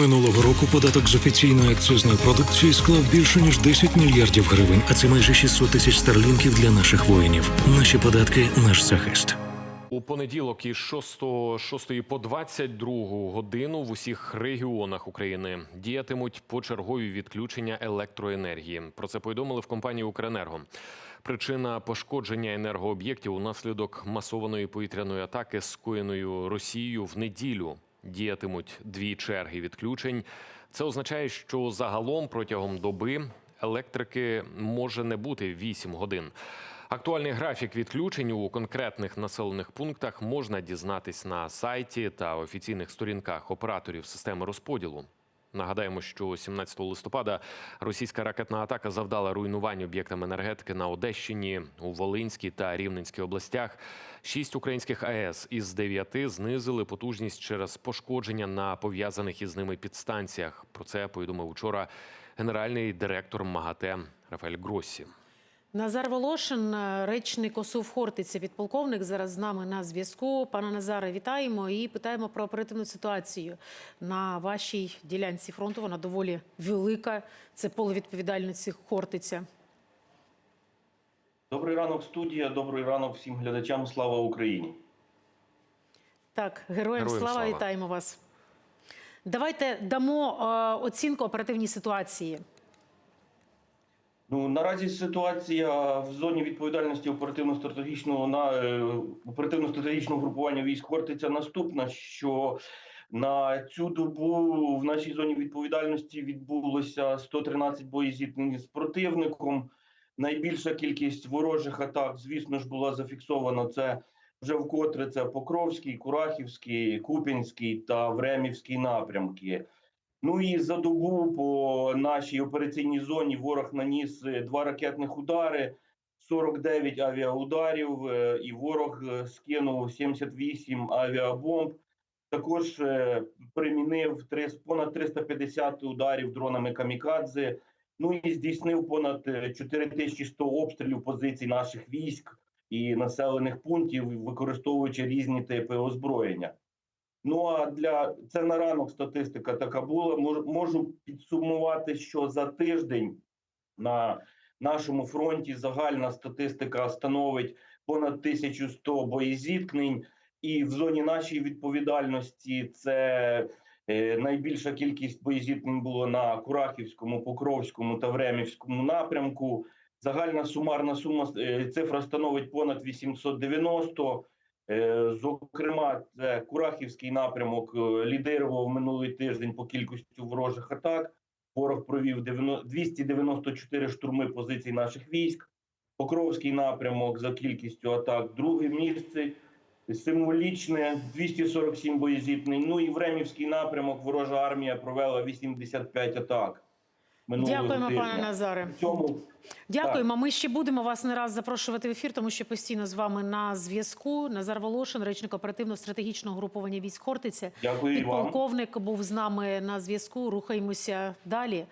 Минулого року податок з офіційної акцизної продукції склав більше ніж 10 мільярдів гривень, а це майже 600 тисяч старлінків для наших воїнів. Наші податки наш захист. У понеділок із 6, 6 по 22 годину в усіх регіонах України діятимуть почергові відключення електроенергії. Про це повідомили в компанії Укренерго. Причина пошкодження енергооб'єктів унаслідок масованої повітряної атаки, скоєною Росією в неділю. Діятимуть дві черги відключень. Це означає, що загалом протягом доби електрики може не бути 8 годин. Актуальний графік відключень у конкретних населених пунктах можна дізнатись на сайті та офіційних сторінках операторів системи розподілу. Нагадаємо, що 17 листопада російська ракетна атака завдала руйнувань об'єктам енергетики на Одещині, у Волинській та Рівненській областях. Шість українських АЕС із дев'яти знизили потужність через пошкодження на пов'язаних із ними підстанціях. Про це повідомив учора генеральний директор МАГАТЕ Рафаель Гроссі. Назар Волошин, е, речник ОСУ в Хортиці, підполковник, зараз з нами на зв'язку. Пане Назаре, вітаємо і питаємо про оперативну ситуацію на вашій ділянці фронту. Вона доволі велика. Це поле відповідальності Хортиця. Добрий ранок, студія. Добрий ранок всім глядачам. Слава Україні! Так, героям, Героям слава, слава. вітаємо вас. Давайте дамо е, оцінку оперативній ситуації. Ну наразі ситуація в зоні відповідальності оперативно-стратегічного на е, оперативно-стратегічного групування військ Хортиця наступна, що на цю добу в нашій зоні відповідальності відбулося 113 боєзіткнень з противником. Найбільша кількість ворожих атак, звісно ж, була зафіксована. Це вже вкотре це Покровський, Курахівський, Купінський та Времівський напрямки. Ну і за добу по нашій операційній зоні ворог наніс е, два ракетних удари, 49 авіаударів, е, і ворог е, скинув 78 авіабомб. Також примінив понад 350 ударів дронами камікадзе. Ну і здійснив понад е, 4100 обстрілів позицій наших військ і населених пунктів, використовуючи різні типи озброєння. Ну а для це на ранок статистика така була. Мож- Можу підсумувати, що за тиждень на нашому фронті загальна статистика становить понад 1100 боєзіткнень, і в зоні нашої відповідальності це е, найбільша кількість боєзіткнень було на Курахівському, Покровському та Времівському напрямку. Загальна сумарна сума е, цифра становить понад 890. Е, Зокрема, це Курахівський напрямок е, лідирував минулий тиждень по кількості ворожих атак. Ворог провів 90 294 штурми позицій наших військ. Покровський напрямок за кількістю атак, друге місце. Символічне 247 боєзітний. Ну і Времівський напрямок ворожа армія провела 85 атак. Минулого Дякуємо, тижня. пане Назаре. Цьому Дякуємо. Ми ще будемо вас не раз запрошувати в ефір, тому що постійно з вами на зв'язку. Назар Волошин, речник оперативно-стратегічного груповання військ Хортиця. дякую Підполковник вам. Був з нами на зв'язку. Рухаємося далі.